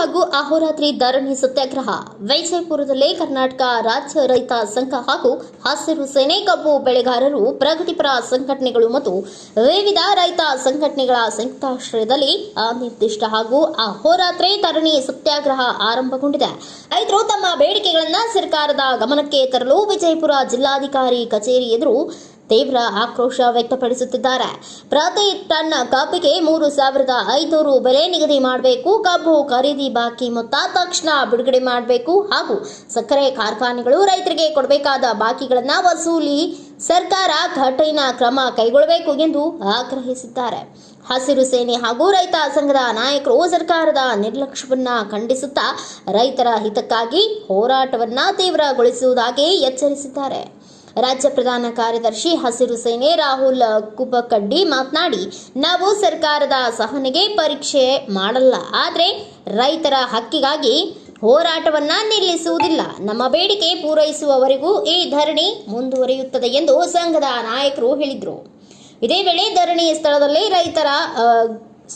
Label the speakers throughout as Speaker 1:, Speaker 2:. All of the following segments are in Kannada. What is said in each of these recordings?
Speaker 1: ಹಾಗೂ ಅಹೋರಾತ್ರಿ ಧರಣಿ ಸತ್ಯಾಗ್ರಹ ವಿಜಯಪುರದಲ್ಲಿ ಕರ್ನಾಟಕ ರಾಜ್ಯ ರೈತ ಸಂಘ ಹಾಗೂ ಹಸಿರು ಸೇನೆ ಕಬ್ಬು ಬೆಳೆಗಾರರು, ಪ್ರಗತಿಪರ ಸಂಘಟನೆಗಳು ಮತ್ತು ವಿವಿಧ ರೈತ ಸಂಘಟನೆಗಳ ಸಂಯುಕ್ತಾಶ್ರಯದಲ್ಲಿ ಅನಿರ್ದಿಷ್ಟ ಹಾಗೂ ಅಹೋರಾತ್ರಿ ಧರಣಿ ಸತ್ಯಾಗ್ರಹ ಆರಂಭಗೊಂಡಿದೆ. ರೈತರು ತಮ್ಮ ಬೇಡಿಕೆಗಳನ್ನು ಸರ್ಕಾರದ ಗಮನಕ್ಕೆ ತರಲು ವಿಜಯಪುರ ಜಿಲ್ಲಾಧಿಕಾರಿ ಕಚೇರಿ ಎದುರು ತೀವ್ರ ಆಕ್ರೋಶ ವ್ಯಕ್ತಪಡಿಸುತ್ತಿದ್ದಾರೆ. ಪ್ರತಿ ಟನ್ ಕಬ್ಬಿಗೆ ಮೂರು ಸಾವಿರದ ಐನೂರು ಬೆಲೆ ನಿಗದಿ ಮಾಡಬೇಕು. ಕಬ್ಬು ಖರೀದಿ ಬಾಕಿ ಮೊತ್ತ ತಕ್ಷಣ ಬಿಡುಗಡೆ ಮಾಡಬೇಕು. ಹಾಗೂ ಸಕ್ಕರೆ ಕಾರ್ಖಾನೆಗಳು ರೈತರಿಗೆ ಕೊಡಬೇಕಾದ ಬಾಕಿಗಳನ್ನು ವಸೂಲಿ ಸರ್ಕಾರ ಕಠಿಣ ಕ್ರಮ ಕೈಗೊಳ್ಳಬೇಕು ಎಂದು ಆಗ್ರಹಿಸಿದ್ದಾರೆ. ಹಸಿರು ಸೇನೆ ಹಾಗೂ ರೈತ ಸಂಘದ ನಾಯಕರು ಸರ್ಕಾರದ ನಿರ್ಲಕ್ಷ್ಯವನ್ನ ಖಂಡಿಸುತ್ತಾ ರೈತರ ಹಿತಕ್ಕಾಗಿ ಹೋರಾಟವನ್ನ ತೀವ್ರಗೊಳಿಸುವುದಾಗಿ ಎಚ್ಚರಿಸಿದ್ದಾರೆ. ರಾಜ್ಯ ಪ್ರಧಾನ ಕಾರ್ಯದರ್ಶಿ ಹಸಿರು ಸೇನೆ ರಾಹುಲ್ ಕುಬಕಡ್ಡಿ ಮಾತನಾಡಿ, ನಾವು ಸರ್ಕಾರದ ಸಹನೆಗೆ ಪರೀಕ್ಷೆ ಮಾಡಲ್ಲ, ಆದರೆ ರೈತರ ಹಕ್ಕಿಗಾಗಿ ಹೋರಾಟವನ್ನ ನಿಲ್ಲಿಸುವುದಿಲ್ಲ. ನಮ್ಮ ಬೇಡಿಕೆ ಪೂರೈಸುವವರೆಗೂ ಈ ಧರಣಿ ಮುಂದುವರಿಯುತ್ತದೆ ಎಂದು ಸಂಘದ ನಾಯಕರು ಹೇಳಿದರು. ಇದೇ ವೇಳೆ ಧರಣಿ ಸ್ಥಳದಲ್ಲಿ ರೈತರ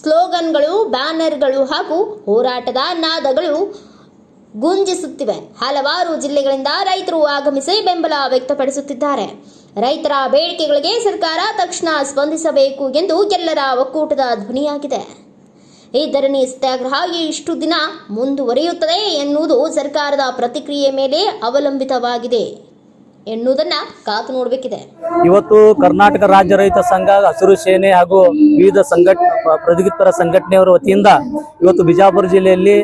Speaker 1: ಸ್ಲೋಗನ್ಗಳು, ಬ್ಯಾನರ್ಗಳು ಹಾಗೂ ಹೋರಾಟದ ನಾದಗಳು ಗುಂಜಿಸುತ್ತಿವೆ. ಹಲವಾರು ಜಿಲ್ಲೆಗಳಿಂದ ರೈತರು ಆಗಮಿಸಿ ಬೆಂಬಲ ವ್ಯಕ್ತಪಡಿಸುತ್ತಿದ್ದಾರೆ. ರೈತರ ಬೇಡಿಕೆಗಳಿಗೆ ಸರ್ಕಾರ ತಕ್ಷಣ ಸ್ಪಂದಿಸಬೇಕು ಎಂದು ಎಲ್ಲರ ಒಕ್ಕೂಟದ ಧ್ವನಿಯಾಗಿದೆ. ಈ ಧರಣಿ ಸತ್ಯಾಗ್ರಹ ಇಷ್ಟು ದಿನ ಮುಂದುವರಿಯುತ್ತದೆ ಎನ್ನುವುದು ಸರ್ಕಾರದ ಪ್ರತಿಕ್ರಿಯೆ ಮೇಲೆ ಅವಲಂಬಿತವಾಗಿದೆ ಎನ್ನುವುದನ್ನ ಕಾತು ನೋಡಬೇಕಿದೆ.
Speaker 2: ಇವತ್ತು ಕರ್ನಾಟಕ ರಾಜ್ಯ ರೈತ ಸಂಘ, ಹಸಿರು ಸೇನೆ ಹಾಗೂ ವಿವಿಧ ಸಂಘಟ ಪ್ರತಿಪರ ಸಂಘಟನೆಯವರ ವತಿಯಿಂದ ಇವತ್ತು ಬಿಜಾಪುರ ಜಿಲ್ಲೆಯಲ್ಲಿ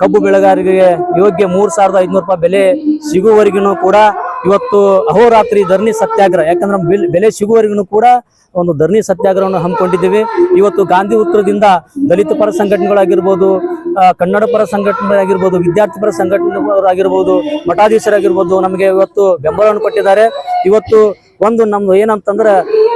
Speaker 2: ಕಬ್ಬು ಬೆಳೆಗಾರರಿಗೆ ಯೋಗ್ಯ ಮೂರ್ ಸಾವಿರದ ಐದುನೂರು ರೂಪಾಯಿ ಬೆಲೆ ಸಿಗುವವರೆಗೂ ಕೂಡ ಇವತ್ತು ಅಹೋರಾತ್ರಿ ಧರಣಿ ಸತ್ಯಾಗ್ರಹ. ಯಾಕಂದ್ರೆ ಬೆಲೆ- ಸಿಗುವವರೆಗೂ ಕೂಡ ಒಂದು ಧರಣಿ ಸತ್ಯಾಗ್ರಹವನ್ನು ಹಮ್ಮಿಕೊಂಡಿದ್ದೀವಿ. ಇವತ್ತು ಗಾಂಧಿ ಉತ್ತರದಿಂದ ದಲಿತ ಪರ ಸಂಘಟನೆಗಳಾಗಿರ್ಬೋದು ಕನ್ನಡ ಪರ ಸಂಘಟನೆಗಳಾಗಿರ್ಬೋದು, ವಿದ್ಯಾರ್ಥಿ ಪರ ಸಂಘಟನೆಗಳಾಗಿರ್ಬೋದು, ಮಠಾಧೀಶರಾಗಿರ್ಬೋದು ನಮಗೆ ಇವತ್ತು ಬೆಂಬಲವನ್ನು ಕೊಟ್ಟಿದ್ದಾರೆ. ಇವತ್ತು ಒಂದು ನಮ್ದು ಏನಂತಂದ್ರೆ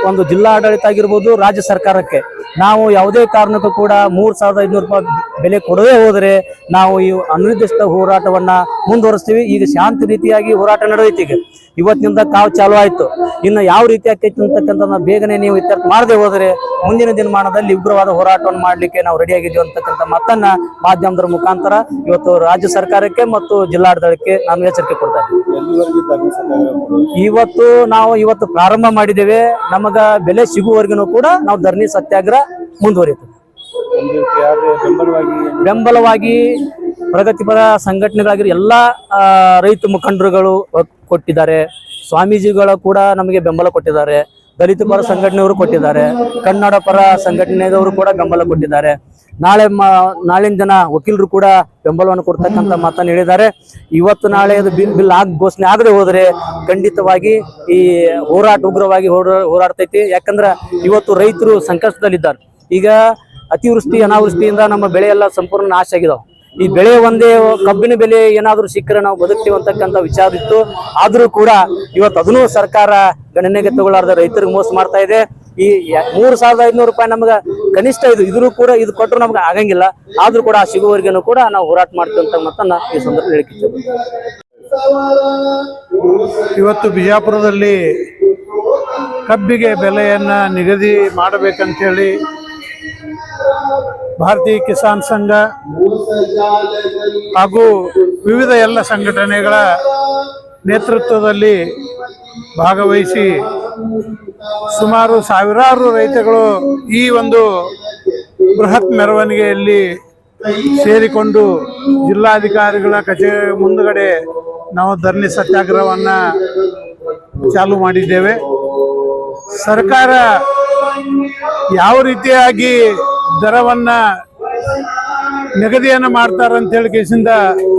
Speaker 2: ಒಂದು ಜಿಲ್ಲಾ ಆಡಳಿತ ಆಗಿರ್ಬೋದು ರಾಜ್ಯ ಸರ್ಕಾರಕ್ಕೆ. ನಾವು ಯಾವುದೇ ಕಾರಣಕ್ಕೂ ಕೂಡ ಮೂರ್ ಸಾವಿರದ ಐದುನೂರು ರೂಪಾಯಿ ಬೆಲೆ ಕೊಡದೇ ಹೋದರೆ ನಾವು ಈ ಅನಿರ್ದಿಷ್ಟ ಹೋರಾಟವನ್ನ ಮುಂದುವರಿಸ್ತೀವಿ. ಈಗ ಶಾಂತಿ ರೀತಿಯಾಗಿ ಹೋರಾಟ ನಡೆದೈತಿ ಈಗ. ಇವತ್ತಿನಿಂದ ಕಾವು ಚಾಲು ಆಯಿತು. ಇನ್ನು ಯಾವ ರೀತಿ ಆಕೈತಿ ಅಂತಕ್ಕಂಥ ಬೇಗನೆ ನೀವು ಇತ್ಯರ್ಥ ಮಾಡದೆ ಹೋದರೆ ಮುಂದಿನ ದಿನಮಾನದಲ್ಲಿ ಉಗ್ರವಾದ ಹೋರಾಟವನ್ನು ಮಾಡಲಿಕ್ಕೆ ನಾವು ರೆಡಿ ಆಗಿದ್ದೀವಿ ಅಂತಕ್ಕಂಥ ಮತ್ತನ್ನ ಮಾಧ್ಯಮದ ಮುಖಾಂತರ ಇವತ್ತು ರಾಜ್ಯ ಸರ್ಕಾರಕ್ಕೆ ಮತ್ತು ಜಿಲ್ಲಾಡಳಿತಕ್ಕೆ ನಾನು ಎಚ್ಚರಿಕೆ ಕೊಡ್ತಾ? ಇವತ್ತು ನಾವು ಇವತ್ತು ಪ್ರಾರಂಭ ಮಾಡಿದ್ದೇವೆ. ನಮಗ ಬೆಲೆ ಸಿಗುವವರೆಗೂ ಕೂಡ ನಾವು ಧರಣಿ ಸತ್ಯಾಗ್ರಹ
Speaker 3: ಯಾರು ಬೆಂಬಲವಾಗಿ
Speaker 2: ಪ್ರಗತಿಪರ ಸಂಘಟನೆಗಳಾಗಿರೋ ಎಲ್ಲ ರೈತ ಮುಖಂಡರುಗಳು ಕೊಟ್ಟಿದ್ದಾರೆ. ಸ್ವಾಮೀಜಿಗಳು ಕೂಡ ನಮಗೆ ಬೆಂಬಲ ಕೊಟ್ಟಿದ್ದಾರೆ. ದಲಿತ ಪರ ಸಂಘಟನೆಯವರು ಕೊಟ್ಟಿದ್ದಾರೆ. ಕನ್ನಡ ಪರ ಸಂಘಟನೆಯವರು ಕೂಡ ಬೆಂಬಲ ಕೊಟ್ಟಿದ್ದಾರೆ. ನಾಳೆ ನಾಳಿನ ಜನ ವಕೀಲರು ಕೂಡ ಬೆಂಬಲವನ್ನು ಕೊಡ್ತಕ್ಕಂಥ ಮಾತನ್ನು ಹೇಳಿದ್ದಾರೆ. ಇವತ್ತು ನಾಳೆ ಅದು ಬಿಲ್ ಬಿಲ್ ಆಗ, ಘೋಷಣೆ ಆಗದೆ ಹೋದರೆ ಖಂಡಿತವಾಗಿ ಈ ಹೋರಾಟ ಉಗ್ರವಾಗಿ ಹೋರಾ- ಹೋರಾಡ್ತೈತಿ. ಯಾಕಂದ್ರೆ ಇವತ್ತು ರೈತರು ಸಂಕಷ್ಟದಲ್ಲಿದ್ದಾರೆ. ಈಗ ಅತಿವೃಷ್ಟಿ, ಅನಾವೃಷ್ಟಿಯಿಂದ ನಮ್ಮ ಬೆಳೆ ಎಲ್ಲ ಸಂಪೂರ್ಣ ನಾಶ ಆಗಿದಾವೆ. ಈ ಬೆಳೆ ಒಂದೇ ಕಬ್ಬಿನ ಬೆಲೆ ಏನಾದರೂ ಸಿಕ್ಕರೆ ನಾವು ಬದುಕ್ತೀವಿ ಅಂತಕ್ಕಂಥ ವಿಚಾರ ಇತ್ತು. ಆದರೂ ಕೂಡ ಇವತ್ತು ಅದನ್ನೂ ಸರ್ಕಾರ ಗಣನೆಗೆ ತಗೊಳ್ಳಾರ್ದ ರೈತರಿಗೆ ಮೋಸ ಮಾಡ್ತಾ ಇದೆ. ಈ ಮೂರು ಸಾವಿರದ ಐದುನೂರು ರೂಪಾಯಿ ನಮ್ಗೆ ಕನಿಷ್ಠ ಇದು ಇದ್ರೂ ಕೂಡ ಇದು ಕೊಟ್ಟರು ನಮ್ಗೆ ಆಗಂಗಿಲ್ಲ. ಆದರೂ ಕೂಡ ಆ ಸಿಗುವವರೆಗೂ ಕೂಡ ನಾವು ಹೋರಾಟ ಮಾಡ್ತೀವಿ ಅಂತ ಮತ್ತನ್ನ ಈ ಸಂದರ್ಭ
Speaker 4: ಇವತ್ತು ಬಿಜಾಪುರದಲ್ಲಿ ಕಬ್ಬಿಗೆ ಬೆಲೆಯನ್ನ ನಿಗದಿ ಮಾಡಬೇಕಂತೇಳಿ ಭಾರತೀಯ ಕಿಸಾನ್ ಸಂಘ ಹಾಗೂ ವಿವಿಧ ಎಲ್ಲ ಸಂಘಟನೆಗಳ ನೇತೃತ್ವದಲ್ಲಿ ಭಾಗವಹಿಸಿ ಸುಮಾರು ಸಾವಿರಾರು ರೈತಗಳು ಈ ಒಂದು ಬೃಹತ್ ಮೆರವಣಿಗೆಯಲ್ಲಿ ಸೇರಿಕೊಂಡು ಜಿಲ್ಲಾಧಿಕಾರಿಗಳ ಕಚೇರಿ ಮುಂದುಗಡೆ ನಾವು ಧರಣಿ ಸತ್ಯಾಗ್ರಹವನ್ನು ಚಾಲು ಮಾಡಿದ್ದೇವೆ. ಸರ್ಕಾರ ಯಾವ ರೀತಿಯಾಗಿ ದರವನ್ನ ನಿಗದಿಯನ್ನು ಮಾಡ್ತಾರೆ ಅಂತ ಹೇಳಿ ಕೇಸಿಂದ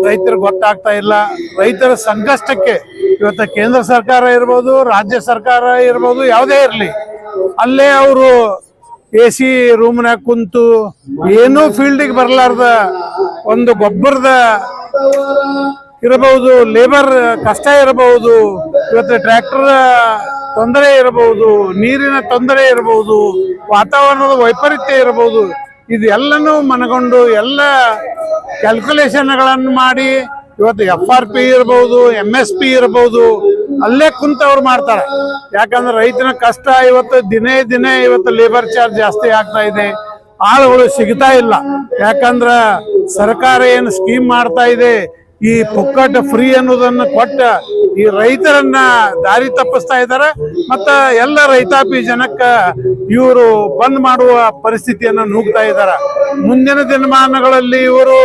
Speaker 4: ರೈತರಿಗೆ ಗೊತ್ತಾಗ್ತಾ ಇಲ್ಲ. ರೈತರ ಸಂಕಷ್ಟಕ್ಕೆ ಇವತ್ತು ಕೇಂದ್ರ ಸರ್ಕಾರ ಇರ್ಬೋದು, ರಾಜ್ಯ ಸರ್ಕಾರ ಇರ್ಬೋದು, ಯಾವುದೇ ಇರಲಿ, ಅಲ್ಲೇ ಅವರು ಎ ಸಿ ರೂಮ್ನಾಗ ಕುಂತು ಏನೂ ಫೀಲ್ಡಿಗೆ ಬರಲಾರ್ದ ಒಂದು ಗೊಬ್ಬರದ ಇರಬಹುದು ಲೇಬರ್ ಕಷ್ಟ ಇರಬಹುದು, ಇವತ್ತು ಟ್ರ್ಯಾಕ್ಟರ್ ತೊಂದರೆ ಇರಬಹುದು, ನೀರಿನ ತೊಂದರೆ ಇರಬಹುದು, ವಾತಾವರಣದ ವೈಪರೀತ್ಯ ಇರಬಹುದು, ಇದೆಲ್ಲನೂ ಮನಗೊಂಡು ಎಲ್ಲ ಕ್ಯಾಲ್ಕುಲೇಷನ್ಗಳನ್ನು ಮಾಡಿ ಇವತ್ತು ಎಫ್ ಆರ್ ಪಿ ಇರಬಹುದು ಎಂ ಎಸ್ ಪಿ ಇರಬಹುದು, ಅಲ್ಲೇ ಕುಂತವ್ರು ಮಾಡ್ತಾರೆ. ಯಾಕಂದ್ರೆ ರೈತನ ಕಷ್ಟ ಇವತ್ತು ದಿನೇ ದಿನೇ ಇವತ್ತು ಲೇಬರ್ ಚಾರ್ಜ್ ಜಾಸ್ತಿ ಆಗ್ತಾ ಇದೆ, ಆಳುಗಳು ಸಿಗ್ತಾ ಇಲ್ಲ. ಯಾಕಂದ್ರೆ ಸರ್ಕಾರ ಏನು ಸ್ಕೀಮ್ ಮಾಡ್ತಾ ಇದೆ ಈ ಪುಕ್ಕಟ ಫ್ರೀ ಅನ್ನೋದನ್ನ ಕೊಟ್ಟ ಈ ರೈತರನ್ನ ದಾರಿ ತಪ್ಪಿಸ್ತಾ ಇದ್ದಾರೆ. ಮತ್ತ ಎಲ್ಲ ರೈತಾಪಿ ಜನಕ್ಕ ಇವರು ಬಂದ್ ಮಾಡುವ ಪರಿಸ್ಥಿತಿಯನ್ನ ನೂಗ್ತಾ ಇದ್ದಾರೆ. ಮುಂದಿನ ದಿನಮಾನಗಳಲ್ಲಿ ಇವರು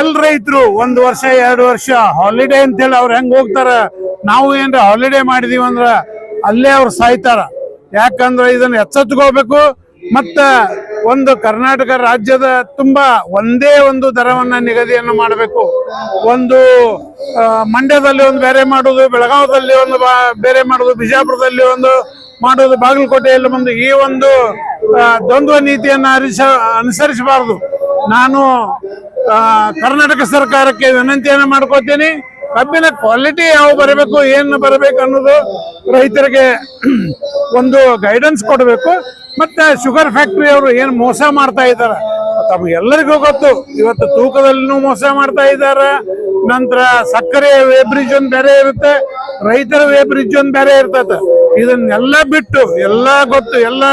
Speaker 4: ಎಲ್ ರೈತರು ಒಂದ್ ವರ್ಷ, ಎರಡು ವರ್ಷ ಹಾಲಿಡೇ ಅಂತೇಳಿ ಅವ್ರು ಹೆಂಗ್ ಹೋಗ್ತಾರ? ನಾವು ಏನ್ರ ಹಾಲಿಡೇ ಮಾಡಿದೀವಿ ಅಂದ್ರ ಅಲ್ಲೇ ಅವ್ರು ಸಾಯ್ತಾರ. ಯಾಕಂದ್ರೆ ಇದನ್ನ ಎಚ್ಚೆತ್ಕೋಬೇಕು. ಮತ್ತ ಒಂದು ಕರ್ನಾಟಕ ರಾಜ್ಯದ ತುಂಬಾ ಒಂದೇ ಒಂದು ದರವನ್ನ ನಿಗದಿಯನ್ನು ಮಾಡಬೇಕು. ಒಂದು ಮಂಡ್ಯದಲ್ಲಿ ಒಂದು ಬೇರೆ ಮಾಡೋದು, ಬೆಳಗಾವದಲ್ಲಿ ಒಂದು ಬೇರೆ ಮಾಡುವುದು ಬಿಜಾಪುರದಲ್ಲಿ ಒಂದು ಮಾಡೋದು, ಬಾಗಲಕೋಟೆಯಲ್ಲಿ ಒಂದು ಈ ಒಂದು ದ್ವಂದ್ವ ನೀತಿಯನ್ನ ಅರಿಸ, ಅನುಸರಿಸಬಾರದು. ನಾನು ಕರ್ನಾಟಕ ಸರ್ಕಾರಕ್ಕೆ ವಿನಂತಿಯನ್ನು ಮಾಡ್ಕೋತೀನಿ. ಕಬ್ಬಿನ ಕ್ವಾಲಿಟಿ ಯಾವ ಬರಬೇಕು, ಏನು ಬರಬೇಕು ಅನ್ನೋದು ರೈತರಿಗೆ ಒಂದು ಗೈಡೆನ್ಸ್ ಕೊಡಬೇಕು. ಮತ್ತೆ ಶುಗರ್ ಫ್ಯಾಕ್ಟ್ರಿ ಅವರು ಏನು ಮೋಸ ಮಾಡ್ತಾ ಇದ್ದಾರೆ ತಮಗೆಲ್ಲರಿಗೂ ಗೊತ್ತು. ಇವತ್ತು ತೂಕದಲ್ಲೂ ಮೋಸ ಮಾಡ್ತಾ ಇದ್ದಾರೆ. ನಂತರ ಸಕ್ಕರೆ ವೇಬ್ರಿಜ್ ಒಂದು ಬೇರೆ ಇರುತ್ತೆ, ರೈತರ ವೇಬ್ರಿಜ್ ಒಂದು ಬೇರೆ ಇರ್ತದೆ ಇದನ್ನೆಲ್ಲ ಬಿಟ್ಟು ಎಲ್ಲ ಗೊತ್ತು, ಎಲ್ಲ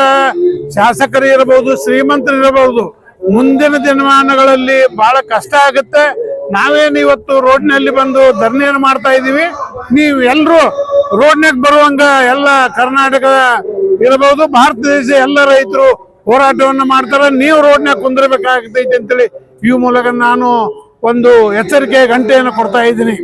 Speaker 4: ಶಾಸಕರು ಇರಬಹುದು ಶ್ರೀಮಂತರು ಇರಬಹುದು ಮುಂದಿನ ದಿನಮಾನಗಳಲ್ಲಿ ಬಹಳ ಕಷ್ಟ ಆಗುತ್ತೆ. ನಾವೇನು ಇವತ್ತು ರೋಡ್ನಲ್ಲಿ ಬಂದು ಧರಣಿಯನ್ನು ಮಾಡ್ತಾ ಇದೀವಿ ನೀವು ಎಲ್ರು ರೋಡ್ನಾಗ ಬರುವಂಗ ಎಲ್ಲ ಕರ್ನಾಟಕದ ಇರಬಹುದು ಭಾರತ ದೇಶ ಎಲ್ಲ ರೈತರು ಹೋರಾಟವನ್ನು ಮಾಡ್ತಾರೆ. ನೀವು ರೋಡ್ನಾಗ ಕುಂದಿರ್ಬೇಕಾಗ್ತೈತಿ ಅಂತೇಳಿ ಈ ಮೂಲಕ ನಾನು ಒಂದು ಎಚ್ಚರಿಕೆ ಗಂಟೆಯನ್ನು ಕೊಡ್ತಾ ಇದ್ದೀನಿ.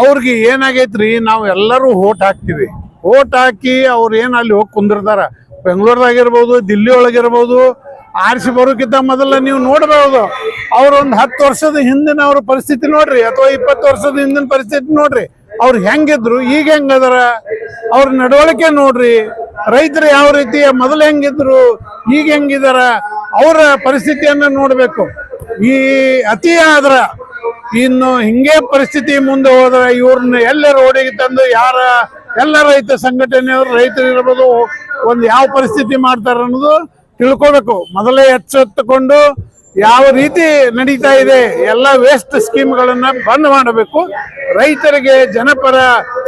Speaker 4: ಅವ್ರಿಗೆ ಏನಾಗೈತ್ರಿ? ನಾವು ಎಲ್ಲರೂ ಓಟ್ ಹಾಕ್ತಿವಿ. ಓಟ್ ಹಾಕಿ ಅವ್ರು ಏನು ಅಲ್ಲಿ ಹೋಗಿ ಕುಂದಿರ್ತಾರ ಬೆಂಗಳೂರದಾಗಿರ್ಬೋದು ದಿಲ್ಲಿ ಒಳಗಿರ್ಬೋದು ಆರಿಸಿ ಬರೋಕ್ಕಿಂತ ಮೊದಲ ನೀವು ನೋಡಬಹುದು ಅವ್ರ ಒಂದು ಹತ್ತು ವರ್ಷದ ಹಿಂದಿನ ಅವ್ರ ಪರಿಸ್ಥಿತಿ ನೋಡ್ರಿ, ಅಥವಾ ಇಪ್ಪತ್ತು ವರ್ಷದ ಹಿಂದಿನ ಪರಿಸ್ಥಿತಿ ನೋಡ್ರಿ. ಅವ್ರು ಹೆಂಗಿದ್ರು, ಈಗ ಹೆಂಗದಾರ? ಅವ್ರ ನಡವಳಿಕೆ ನೋಡ್ರಿ. ರೈತರು ಯಾವ ರೀತಿ, ಮೊದಲು ಹೆಂಗಿದ್ರು, ಈಗ ಹೆಂಗಿದಾರ? ಅವರ ಪರಿಸ್ಥಿತಿಯನ್ನ ನೋಡಬೇಕು. ಈ ಅತಿ ಆದ್ರ, ಇನ್ನು ಹಿಂಗೆ ಪರಿಸ್ಥಿತಿ ಮುಂದೆ ಹೋದ್ರೆ ಇವ್ರನ್ನ ಎಲ್ಲ ರೋಡಿಗೆ ತಂದು ಯಾರ ಎಲ್ಲ ರೈತ ಸಂಘಟನೆಯವರು ರೈತರು ಇರ್ಬೋದು ಒಂದು ಯಾವ ಪರಿಸ್ಥಿತಿ ಮಾಡ್ತಾರೆ ಅನ್ನೋದು ತಿಳ್ಕೋಬೇಕು. ಮೊದಲೇ ಎಚ್ಚೆತ್ತುಕೊಂಡು ಯಾವ ರೀತಿ ನಡೀತಾ ಇದೆ ಎಲ್ಲ ವೇಸ್ಟ್ ಸ್ಕೀಮ್ಗಳನ್ನ ಬಂದ್ ಮಾಡಬೇಕು. ರೈತರಿಗೆ ಜನಪರ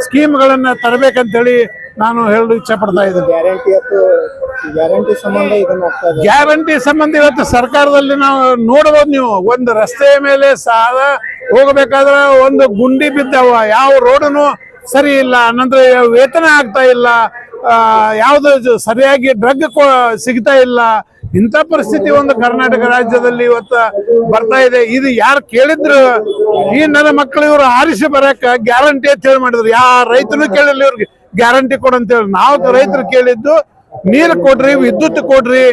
Speaker 4: ಸ್ಕೀಮ್ಗಳನ್ನ ತರಬೇಕಂತೇಳಿ ನಾನು ಹೇಳಲು ಇಚ್ಛೆ ಪಡ್ತಾ ಇದ್ದೇನೆ
Speaker 3: ಗ್ಯಾರಂಟಿ ಸಂಬಂಧ
Speaker 4: ಗ್ಯಾರಂಟಿ ಸಂಬಂಧ ಇವತ್ತು ಸರ್ಕಾರದಲ್ಲಿ ನಾವು ನೋಡಬಹುದು ನೀವು. ಒಂದು ರಸ್ತೆಯ ಮೇಲೆ ಸಾಲ ಹೋಗಬೇಕಾದ್ರೆ ಒಂದು ಗುಂಡಿ ಬಿದ್ದವ ಯಾವ ರೋಡನು ಸರಿ ಇಲ್ಲ ನಂತರ ವೇತನ ಆಗ್ತಾ ಇಲ್ಲ ಯಾವುದು ಸರಿಯಾಗಿ ಡ್ರಗ್ ಸಿಗ್ತಾ ಇಲ್ಲ. ಇಂಥ ಪರಿಸ್ಥಿತಿ ಒಂದು ಕರ್ನಾಟಕ ರಾಜ್ಯದಲ್ಲಿ ಇವತ್ತು ಬರ್ತಾ ಇದೆ. ಇದು ಯಾರು ಕೇಳಿದ್ರು, ಈ ನನ್ನ ಮಕ್ಕಳು ಇವರು ಆರಿಸಿ ಬರಕ ಗ್ಯಾರಂಟಿ ಅಂತ ಹೇಳಿ ಮಾಡಿದ್ರು. ಯಾ ರೈತನು ಕೇಳಿಲ್ಲ ಇವ್ರಿಗೆ ಗ್ಯಾರಂಟಿ ಕೊಡಂತೇಳಿ ನಾವು ರೈತರು ಕೇಳಿದ್ದು, ನೀರು ಕೊಡ್ರಿ, ವಿದ್ಯುತ್ ಕೊಡ್ರಿ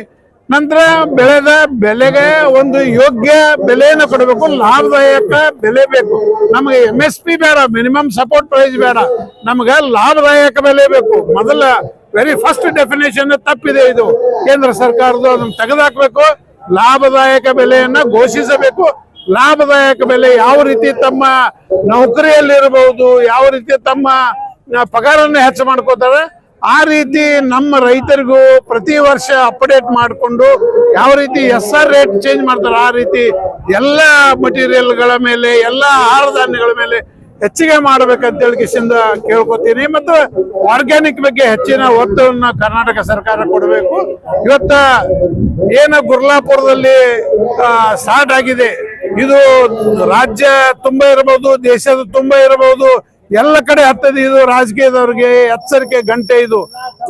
Speaker 4: ನಂತರ ಬೆಳೆದ ಬೆಲೆಗೆ ಒಂದು ಯೋಗ್ಯ ಬೆಲೆಯನ್ನು ಕೊಡಬೇಕು, ಲಾಭದಾಯಕ ಬೆಲೆ ಬೇಕು. ನಮಗೆ ಎಂ ಎಸ್ ಪಿ ಬೇಡ ಮಿನಿಮಮ್ ಸಪೋರ್ಟ್ ಪ್ರೈಸ್ ಬೇಡ. ನಮಗೆ ಲಾಭದಾಯಕ ಬೆಲೆ ಬೇಕು. ಮೊದಲ ವೆರಿ ಫಸ್ಟ್ ಡೆಫಿನೇಷನ್ ತಪ್ಪಿದೆ ಇದು. ಕೇಂದ್ರ ಸರ್ಕಾರದ ಅದನ್ನು ತೆಗೆದಾಕಬೇಕು. ಲಾಭದಾಯಕ ಬೆಲೆಯನ್ನು ಘೋಷಿಸಬೇಕು. ಲಾಭದಾಯಕ ಬೆಲೆ ಯಾವ ರೀತಿ ತಮ್ಮ ನೌಕರಿಯಲ್ಲಿರಬಹುದು, ಯಾವ ರೀತಿ ತಮ್ಮ ಪಗಾರನ್ನ ಹೆಚ್ಚು ಮಾಡ್ಕೋತಾರೆ ಆ ರೀತಿ ನಮ್ಮ ರೈತರಿಗೂ ಪ್ರತಿ ವರ್ಷ ಅಪ್ಡೇಟ್ ಮಾಡಿಕೊಂಡು ಯಾವ ರೀತಿ ಎಸ್ ಆರ್ ರೇಟ್ ಚೇಂಜ್ ಮಾಡ್ತಾರೆ, ಆ ರೀತಿ ಎಲ್ಲ ಮಟೀರಿಯಲ್ಗಳ ಮೇಲೆ, ಎಲ್ಲ ಆಹಾರ ಧಾನ್ಯಗಳ ಮೇಲೆ ಹೆಚ್ಚಿಗೆ ಮಾಡ್ಬೇಕಂತೇಳಿ ಕಿಸಿಂದ ಕೇಳ್ಕೊತೀನಿ. ಮತ್ತು ಆರ್ಗ್ಯಾನಿಕ್ ಬಗ್ಗೆ ಹೆಚ್ಚಿನ ಒತ್ತನ್ನು ಕರ್ನಾಟಕ ಸರ್ಕಾರ ಕೊಡಬೇಕು. ಇವತ್ತ ಏನು ಗುರ್ಲಾಪುರದಲ್ಲಿ ಸ್ಟಾರ್ಟ್ ಆಗಿದೆ. ಇದು ರಾಜ್ಯ ತುಂಬ ಇರಬಹುದು, ದೇಶದ ತುಂಬ ಇರಬಹುದು ಎಲ್ಲ ಕಡೆ ಹತ್ತದ ಇದು ರಾಜಕೀಯದವ್ರಿಗೆ ಎಚ್ಚರಿಕೆ ಗಂಟೆ ಇದು.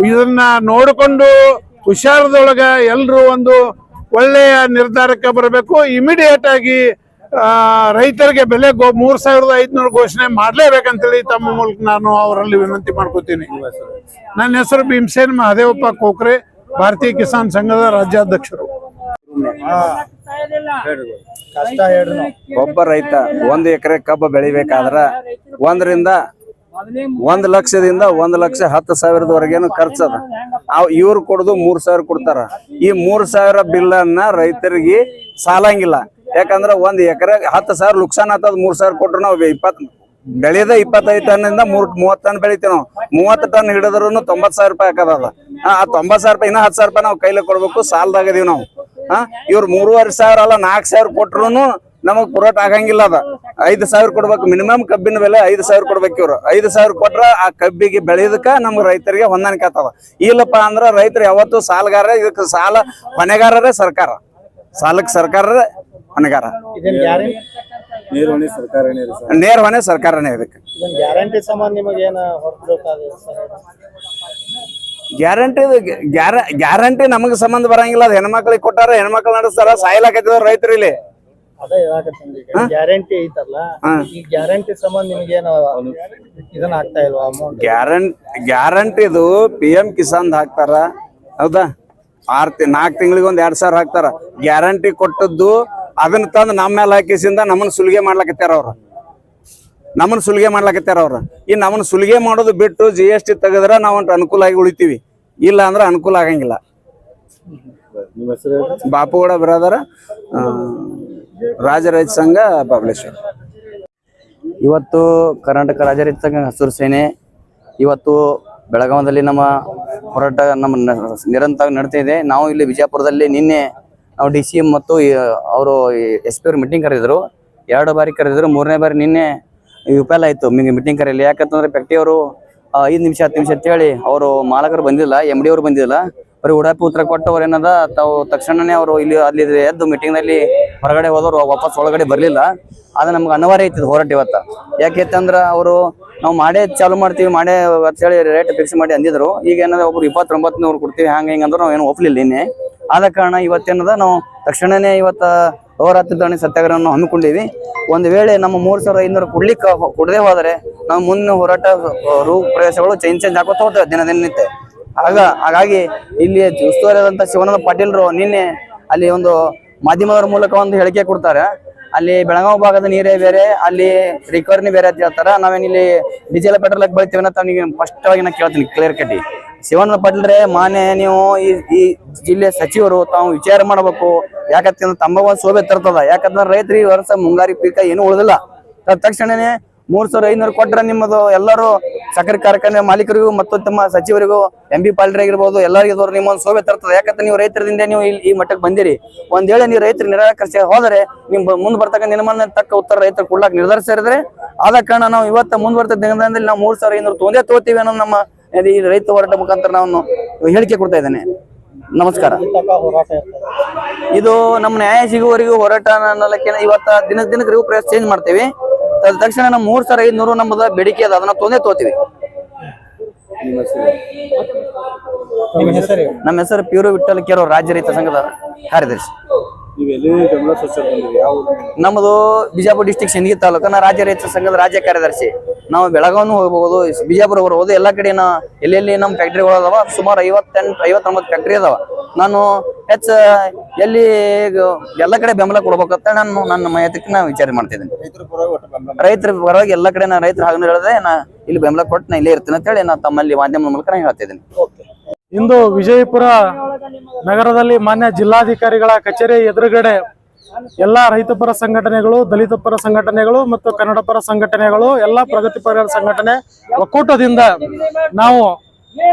Speaker 4: ಇದನ್ನ ನೋಡಿಕೊಂಡು ಹುಷಾರದೊಳಗ ಎಲ್ಲರೂ ಒಂದು ಒಳ್ಳೆಯ ನಿರ್ಧಾರಕ್ಕೆ ಬರಬೇಕು. ಇಮಿಡಿಯೇಟ್ ಆಗಿ ರೈತರಿಗೆ ಬೆಲೆ ಗೋ ಮೂರ್ ಸಾವಿರದ ಐದ್ನೂರು ಘೋಷಣೆ ಮಾಡ್ಲೇಬೇಕಂತೇಳಿ ತಮ್ಮ ಮೂಲಕ ನಾನು ಅವರಲ್ಲಿ ವಿನಂತಿ ಮಾಡ್ಕೋತೀನಿ. ನನ್ನ ಹೆಸರು ಭೀಮಸೇನ್ ಮಹದೇವಪ್ಪ ಕೋಕ್ರೆ ಭಾರತೀಯ ಕಿಸಾನ್ ಸಂಘದ ರಾಜ್ಯಾಧ್ಯಕ್ಷರು.
Speaker 3: ಕಷ್ಟ ಹೇಳ್ರಿ.
Speaker 5: ಒಬ್ಬ ರೈತ ಒಂದ್ ಎಕರೆ ಕಬ್ಬ ಬೆಳಿಬೇಕಾದ್ರ ಒಂದರಿಂದ ಒಂದ್ ಲಕ್ಷದಿಂದ ಒಂದ್ ಲಕ್ಷ ಹತ್ತು ಸಾವಿರದವರೆಗೇನು ಖರ್ಚದ ಅವ್ ಇವ್ರು ಕೊಡುದು ಮೂರ್ ಸಾವಿರ ಕೊಡ್ತಾರ. ಈ ಮೂರ್ ಸಾವಿರ ಬಿಲ್ ಅನ್ನ ರೈತರಿಗೆ ಸಾಲಂಗಿಲ್ಲ. ಯಾಕಂದ್ರ ಒಂದ್ ಎಕರೆ ಹತ್ತು ಸಾವಿರ ಲುಕ್ಸಾನ್ ಆತದ ಮೂರ್ ಸಾವಿರ ಕೊಟ್ರು ನಾವು ಇಪ್ಪತ್ ಬೆಳೆದ ಇಪ್ಪತ್ತೈದು ಟನ್ನಿಂದ ಮೂರ್ ಮೂವತ್ ಟನ್ ಬೆಳಿತೀವಿ ನಾವು. ಮೂವತ್ತು ಟನ್ ಹಿಡಿದ್ರು ತೊಂಬತ್ ಸಾವಿರ ರೂಪಾಯಿ ಹಾಕದ ಆ ತೊಂಬತ್ ಸಾವಿರ ರೂಪಾಯಿ ಇನ್ನ ಹತ್ತು ಸಾವಿರ ರೂಪಾಯಿ ನಾವು ಕೈಲಿ ಕೊಡ್ಬೇಕು ಸಾಲದಾಗ ಇದೀವಿ ನಾವು. ಹಾ ಇವ್ರು ಮೂರುವರೆ ಸಾವಿರ ಅಲ್ಲ ನಾಲ್ಕು ಸಾವಿರ ಕೊಟ್ರು ನಮಗ್ ಪುರೋಟ ಆಗಂಗಿಲ್ಲ ಅದ. ಐದು ಸಾವಿರ ಕೊಡ್ಬೇಕು ಮಿನಿಮಮ್ ಕಬ್ಬಿನ ಬೆಲೆ ಐದ್ ಸಾವಿರ ಕೊಡ್ಬೇಕು ಇವ್ರು. ಐದ್ ಸಾವಿರ ಕೊಟ್ರ ಆ ಕಬ್ಬಿಗೆ ಬೆಳೆಯದಕ್ಕ ನಮ್ಗೆ ರೈತರಿಗೆ ಹೊಂದಾಣಿಕೆ ಆಗ್ತದ. ಇಲ್ಲಪ್ಪ ಅಂದ್ರ ರೈತರು ಯಾವತ್ತು ಸಾಲಗಾರ ಇದಕ್ಕೆ ಸಾಲ ಹೊಣೆಗಾರರೇ ಸರ್ಕಾರ. ಸಾಲಕ್ಕೆ ಸರ್ಕಾರರೇ ಹೊಣೆಗಾರ. ನೇರ ಹೊಣೆ ಸರ್ಕಾರನೇ ಇದಕ್ಕೆ.
Speaker 6: ಗ್ಯಾರಂಟಿ ಸಂಬಂಧ ಸರ್?
Speaker 5: ಗ್ಯಾರಂಟಿ ಗ್ಯಾರ ಗ್ಯಾರಂಟಿ ನಮಗೆ ಸಂಬಂಧ ಬರಂಗಿಲ್ಲ. ಅದು ಹೆಣ್ಮಕ್ಳಿಗೆ ಕೊಟ್ಟಾರ ಹೆಣ್ಮಕ್ಳು ನಡೆಸ್ತಾರ ಸಾಯಲಾಕತ್ತಿದವ್ರು ರೈತರು ಇಲ್ಲಿ.
Speaker 6: ಅದೇ ಹೇಳಕತ್ತೀನಿ ಗ್ಯಾರಂಟಿ ಐತಲ್ಲ ಈ ಗ್ಯಾರಂಟಿ ಸಂಬಂಧ ನಿಮಗೇನು ಇದನ್ನ ಆಗ್ತಾ ಇಲ್ವಾ ಅಮೌಂಟ್
Speaker 5: ಗ್ಯಾರಂಟಿ ಗ್ಯಾರಂಟಿದು ಪಿ ಎಂ ಕಿಸಾನ್ ಹಾಕ್ತಾರ. ಹೌದಾ? ಆರ್ ನಾಲ್ಕು ತಿಂಗಳಿಗೆ ಒಂದ್ ಎರಡ್ ಸಾವಿರ ಹಾಕ್ತಾರ. ಗ್ಯಾರಂಟಿ ಕೊಟ್ಟದ್ದು ಅದನ್ನ ತಂದು ನಮ್ಮ ಮೇಲೆ ಹಾಕಿಸಿಂದ ನಮ್ಮನ್ನ ಸುಲಿಗೆ ಮಾಡ್ಲಾಕತ್ತಾರ ಅವ್ರು. ನಮ್ಮನ್ನ ಸುಲಿಗೆ ಮಾಡ್ಲಾಕತ್ತಾರ ಅವ್ರು. ಈ ನಮ್ಮನ್ನ ಸುಲಿಗೆ ಮಾಡೋದು ಬಿಟ್ಟು ಜಿ ಎಸ್ ಟಿ ತೆಗೆದ್ರ ನಾವೊಂದು ಅನುಕೂಲ ಆಗಿ ಉಳಿತೀವಿ. ಇಲ್ಲ ಅಂದ್ರೆ ಅನುಕೂಲ ಆಗಂಗಿಲ್ಲ.
Speaker 3: ನಿಮ್ಮ ಹೆಸರು ಹೇಳ್ರಿ?
Speaker 5: ಬಾಪುಗೌಡ ಬ್ರದರ್ ರಾಜರಾಜ ಸಂಘ ಬಬಲೇಶ್ವರ.
Speaker 4: ಇವತ್ತು ಕರ್ನಾಟಕ ರಾಜರಾಜ ರೈತ ಸಂಘ ಹಸಿರು ಸೇನೆ ಇವತ್ತು ಬೆಳಗಾವದಲ್ಲಿ ನಮ್ಮ ಹೋರಾಟ ನಮ್ಮ ನಿರಂತರ ನಡೀತಾ ಇದೆ ನಾವು ಇಲ್ಲಿ ವಿಜಯಪುರದಲ್ಲಿ ನಿನ್ನೆ ನಾವು ಡಿ ಸಿ ಎಂ ಮತ್ತು ಅವರು ಎಸ್ ಪಿ ಅವರು ಮೀಟಿಂಗ್ ಕರೆದಿದ್ರು. ಎರಡು ಬಾರಿ ಕರೆದಿದ್ರು. ಮೂರನೇ ಬಾರಿ ನಿನ್ನೆ ವಿಫಲ ಆಯಿತು. ಮೀಟಿಂಗ್ ಕರೆಯಲ್ಲಿ ಯಾಕಂತಂದ್ರೆ ಫ್ಯಾಕ್ಟ್ರಿ ಅವರು ಐದು ನಿಮಿಷ, ಹತ್ತು ನಿಮಿಷ ಅಂತೇಳಿ ಅವರು ಮಾಲಕರು ಬಂದಿಲ್ಲ ಎಂ ಡಿ ಅವರು ಬಂದಿಲ್ಲ. ಬರೀ ಉಡಾಪಿ ಉತ್ತರ ಕೊಟ್ಟವ್ರು ಏನದ, ತಾವು ತಕ್ಷಣನೇ ಅವರು ಇಲ್ಲಿ ಅಲ್ಲಿ ಎದ್ದು ಮೀಟಿಂಗ್ನಲ್ಲಿ ಹೊರಗಡೆ ಹೋದವರು, ವಾಪಸ್ ಒಳಗಡೆ ಬರಲಿಲ್ಲ. ಅದು ನಮ್ಗೆ ಅನಿವಾರ್ಯ ಐತಿ ಹೋರಾಟ ಇವತ್ತ. ಯಾಕೆತ್ತಂದ್ರೆ ಅವರು ನಾವು ಮಾಡೇ ಚಾಲು ಮಾಡ್ತೀವಿ, ಮಾಡೇ ಅಂತೇಳಿ ರೇಟ್ ಫಿಕ್ಸ್ ಮಾಡಿ ಅಂದಿದ್ರು. ಈಗ ಏನದ, ಒಬ್ರು ಇಪ್ಪತ್ತೊಂಬತ್ತು ನೂರು ಕೊಡ್ತೀವಿ, ಹಂಗ ಹಿಂಗ ಅಂದ್ರೆ, ನಾವು ಏನು ಒಪ್ಲಿಲ್ಲ ನಿನ್ನೆ. ಆದ ಕಾರಣ ಇವತ್ತೇನದ ನಾವು ತಕ್ಷಣನೇ ಇವತ್ತ ಹೋರಾಟ ಧರಣಿ ಸತ್ಯಾಗ್ರಹವನ್ನು ಹಮ್ಮಿಕೊಂಡಿವಿ. ಒಂದು ವೇಳೆ ನಮ್ಮ ಮೂರು ಸಾವಿರದ ಐನೂರು ಕೊಡ್ಲಿಕ್ಕೆ ಕೊಡದೆ ಹೋದರೆ ನಾವು ಮುಂದಿನ ಹೋರಾಟ ರೂ, ಪ್ರವೇಶಗಳು ಚೇಂಜ್ ಚೇಂಜ್ ಆಗೋತ ಹೋಗ್ತವೆ ದಿನ ದಿನನಿತ್ಯ ಆಗ, ಹಾಗಾಗಿ ಇಲ್ಲಿ ಉಸ್ತುವಾರಿಯಾದಂಥ ಶಿವಾನಂದ ಪಾಟೀಲ್ರು ನಿನ್ನೆ ಅಲ್ಲಿ ಒಂದು ಮಾಧ್ಯಮದವರ ಮೂಲಕ ಒಂದು ಹೇಳಿಕೆ ಕೊಡ್ತಾರೆ. ಅಲ್ಲಿ ಬೆಳಗಾವಿ ಭಾಗದ ನೀರೇ ಬೇರೆ, ಅಲ್ಲಿ ರಿಕವರಿನೇ ಬೇರೆ ಅಂತ ಹೇಳ್ತಾರೆ. ನಾವೇನಿಲ್ಲಿ ಡೀಸೆಲ್ ಪೆಟ್ರೋಲ್ ಬೆಳಿತೀವಿ ಅಂತ ನಿಮಗೆ ಸ್ಪಷ್ಟವಾಗಿ ನಾನು ಕೇಳ್ತೀನಿ ಕ್ಲಿಯರ್ ಕಟ್ಟಿ ಶಿವನ ಪಾಟೀಲ್ರೆ, ಮಾನ್ಯ ನೀವು ಈ ಈ ಜಿಲ್ಲೆ ಸಚಿವರು ತಾವು ವಿಚಾರ ಮಾಡಬೇಕು. ಯಾಕಂತಂದ್ರೆ ತಮ್ಮ ಒಂದು ಶೋಭೆ ತರ್ತದ. ಯಾಕಂದ್ರೆ ರೈತರು ಈ ವರ್ಷ ಮುಂಗಾರಿ ಪೀಕ ಏನು ಉಳಿದಿಲ್ಲ. ತಕ್ಷಣನೇ ಮೂರ್ ಸಾವಿರ ಐನೂರು ಕೊಟ್ರೆ ನಿಮ್ಮದು ಎಲ್ಲರೂ ಸಕ್ಕರೆ ಕಾರ್ಖಾನೆ ಮಾಲೀಕರಿಗೂ ಮತ್ತು ತಮ್ಮ ಸಚಿವರಿಗೂ ಎಂ ಬಿ ಪಾಲ್ರಿಗಿರ್ಬೋದು ಎಲ್ಲರಿಗೂ ನಿಮ್ಮ ಒಂದು ಶೋಭೆ ತರ್ತದೆ. ಯಾಕಂದ್ರೆ ನೀವು ರೈತರಿಂದ ನೀವು ಇಲ್ಲಿ ಈ ಮಟ್ಟಕ್ಕೆ ಬಂದಿರಿ. ಒಂದ್ ವೇಳೆ ನೀವು ರೈತರು ನಿರಾಕರಿಸಿ ಹೋದರೆ ನಿಮ್ ಮುಂದ್ ಬರ್ತಕ್ಕ ನಿರ್ಮಾಣ ತಕ್ಕ ಉತ್ತರ ರೈತರು ಕೊಡ್ಲಾಕ್ ನಿರ್ಧರಿಸಿದ್ರೆ ಆದ ಕಾರಣ ನಾವು ಇವತ್ತ ಮುಂದುವರೆದ ದಿನದಲ್ಲಿ ನಾವು ಮೂರ್ ಸಾವಿರ ಐನೂರು ತೊಂದೇ ತಗೋತೀವಿ ಅನ್ನೋ ನಮ್ಮ ಈ ರೈತ ಹೋರಾಟ ಮುಖಾಂತರ ನಾವು ಹೇಳಿಕೆ ಕೊಡ್ತಾ ಇದ್ದೇನೆ. ನಮಸ್ಕಾರ. ಇದು ನಮ್ಮ ನ್ಯಾಯ ಸಿಗುವವರೆಗೂ ಹೋರಾಟ ಅನ್ನೋದಕ್ಕೆ ಇವತ್ತ ದಿನ ದಿನಕ್ಕೆ ಪ್ರೈಸ್ ಚೇಂಜ್ ಮಾಡ್ತೀವಿ. ತದ ತಕ್ಷಣ ನಮ್ಮ ಮೂರ್ ಸಾವಿರ ಐದ್ನೂರು ನಮ್ಮದ ಬೇಡಿಕೆ ಅದ ಅದನ್ನ ತೊಂದೇ ತೋತೀವಿ.
Speaker 3: ನಿಮ್ಮ ಹೆಸರು?
Speaker 6: ನಮ್ಮ ಹೆಸರು
Speaker 4: ಪ್ಯೂರು ವಿಠಲ್ ಕೇರೋ ರಾಜ್ಯ ರೈತ ಸಂಘದ ಕಾರ್ಯದರ್ಶಿ.
Speaker 3: ನೀವು ಎಲ್ಲಿ ಬೆಂಬಲ ಸೂಚನೆ ಯಾವ
Speaker 4: ನಮ್ಮದು ಬಿಜಾಪುರ ಡಿಸ್ಟಿಕ್ ಸಿಂದಗಿ ತಾಲೂಕಿನ ರಾಜ್ಯ ರೈತ ಸಂಘದ ರಾಜ್ಯ ಕಾರ್ಯದರ್ಶಿ. ನಾವು ಬೆಳಗಾವಿನೂ ಹೋಗಬಹುದು ಬಿಜಾಪುರ ಬರಬಹುದು ಎಲ್ಲ ಕಡೆ ನಾ ಎಲ್ಲೆಲ್ಲಿ ನಮ್ಮ ಫ್ಯಾಕ್ಟ್ರಿಗಳು ಅದಾವ ಸುಮಾರು ಐವತ್ತೆಂಟು ಐವತ್ತೊಂಬತ್ತು ಫ್ಯಾಕ್ಟ್ರಿ ಅದಾವ. ನಾನು ಹೆಚ್ಚ ಎಲ್ಲಿ ಎಲ್ಲ ಕಡೆ ಬೆಂಬಲ ಕೊಡ್ಬೇಕಂತ ನಾನು ನನ್ನ ಮಯತಕ್ಕೆ ನಾ ವಿಚಾರ ಮಾಡ್ತಿದ್ದೀನಿ. ರೈತರ ಪರವಾಗಿ ಎಲ್ಲ ಕಡೆ ನಾ ರೈತರ ಹಾಗೆ ಹೇಳಿದ್ರೆ ನಾ ಇಲ್ಲಿ ಬೆಂಬಲ ಕೊಟ್ಟು ನಾ ಇಲ್ಲೇ ಇರ್ತೀನಿ ಅಂತೇಳಿ ನಾ ತಮ್ಮಲ್ಲಿ ಮಾಧ್ಯಮದ ಮೂಲಕ ನಾ ಹೇಳ್ತಿದ್ದೀನಿ.
Speaker 7: ಇಂದು ವಿಜಯಪುರ ನಗರದಲ್ಲಿ ಮಾನ್ಯ ಜಿಲ್ಲಾಧಿಕಾರಿಗಳ ಕಚೇರಿ ಎದುರುಗಡೆ ಎಲ್ಲ ರೈತಪರ ಸಂಘಟನೆಗಳು, ದಲಿತ ಪರ ಸಂಘಟನೆಗಳು ಮತ್ತು ಕನ್ನಡ ಪರ ಸಂಘಟನೆಗಳು, ಎಲ್ಲ ಪ್ರಗತಿಪರ ಸಂಘಟನೆ ಒಕ್ಕೂಟದಿಂದ ನಾವು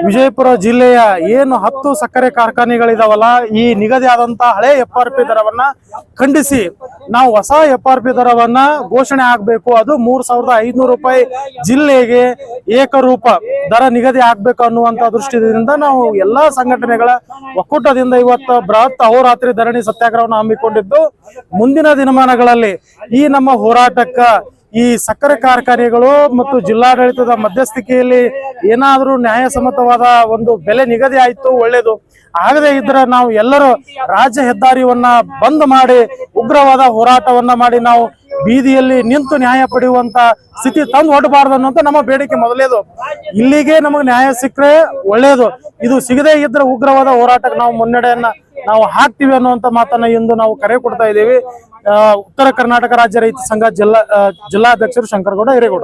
Speaker 7: ವಿಜಯಪುರ ಜಿಲ್ಲೆಯ ಏನು ಹತ್ತು ಸಕ್ಕರೆ ಕಾರ್ಖಾನೆಗಳಿದಾವಲ್ಲ, ಈ ನಿಗದಿ ಆದಂತಹ ಹಳೆ ಎಫ್ ಆರ್ ಪಿ ದರವನ್ನ ಖಂಡಿಸಿ. ನಾವು ಹೊಸ ಎಫ್ ಆರ್ ಪಿ ದರವನ್ನ ಘೋಷಣೆ ಆಗ್ಬೇಕು. ಅದು ಮೂರ್ ಸಾವಿರದ ಐದ್ನೂರು ರೂಪಾಯಿ ಜಿಲ್ಲೆಗೆ ಏಕರೂಪ ದರ ನಿಗದಿ ಆಗ್ಬೇಕು ಅನ್ನುವಂತ ದೃಷ್ಟಿಯಿಂದ ನಾವು ಎಲ್ಲಾ ಸಂಘಟನೆಗಳ ಒಕ್ಕೂಟದಿಂದ ಇವತ್ತು ಬೃಹತ್ ಅಹೋರಾತ್ರಿ ಧರಣಿ ಸತ್ಯಾಗ್ರಹವನ್ನು ಹಮ್ಮಿಕೊಂಡಿದ್ದು, ಮುಂದಿನ ದಿನಮಾನಗಳಲ್ಲಿ ಈ ನಮ್ಮ ಹೋರಾಟಕ್ಕ ಈ ಸಕ್ಕರೆ ಕಾರ್ಖಾನೆಗಳು ಮತ್ತು ಜಿಲ್ಲಾಡಳಿತದ ಮಧ್ಯಸ್ಥಿಕೆಯಲ್ಲಿ ಏನಾದರೂ ನ್ಯಾಯಸಮ್ಮತವಾದ ಒಂದು ಬೆಲೆ ನಿಗದಿ ಆಯಿತು, ಒಳ್ಳೇದು. ಆಗದೆ ಇದ್ರೆ ನಾವು ಎಲ್ಲರೂ ರಾಜ್ಯ ಹೆದ್ದಾರಿಯನ್ನ ಬಂದ್ ಮಾಡಿ, ಉಗ್ರವಾದ ಹೋರಾಟವನ್ನ ಮಾಡಿ ನಾವು ಬೀದಿಯಲ್ಲಿ ನಿಂತು ನ್ಯಾಯ ಪಡೆಯುವಂತ ಸ್ಥಿತಿ ತಂದು ಹೊಡಬಾರ್ದು ಅನ್ನೋಂತ ನಮ್ಮ ಬೇಡಿಕೆ ಮೊದಲೇದು. ಇಲ್ಲಿಗೆ ನಮಗೆ ನ್ಯಾಯ ಸಿಕ್ಕರೆ ಒಳ್ಳೇದು. ಇದು ಸಿಗದೇ ಇದ್ರೆ ಉಗ್ರವಾದ ಹೋರಾಟಕ್ಕೆ ನಾವು ಮುನ್ನಡೆಯನ್ನ ನಾವು ಹಾಕ್ತಿವಿ ಅನ್ನುವಂತ ಮಾತನ್ನ ಇಂದು ನಾವು ಕರೆ ಕೊಡ್ತಾ ಇದ್ದೀವಿ. ಉತ್ತರ ಕರ್ನಾಟಕ ರಾಜ್ಯ ರೈತ ಸಂಘ ಜಿಲ್ಲಾ ಜಿಲ್ಲಾಧ್ಯಕ್ಷರು ಶಂಕರಗೌಡ ಹಿರೇಗೌಡ.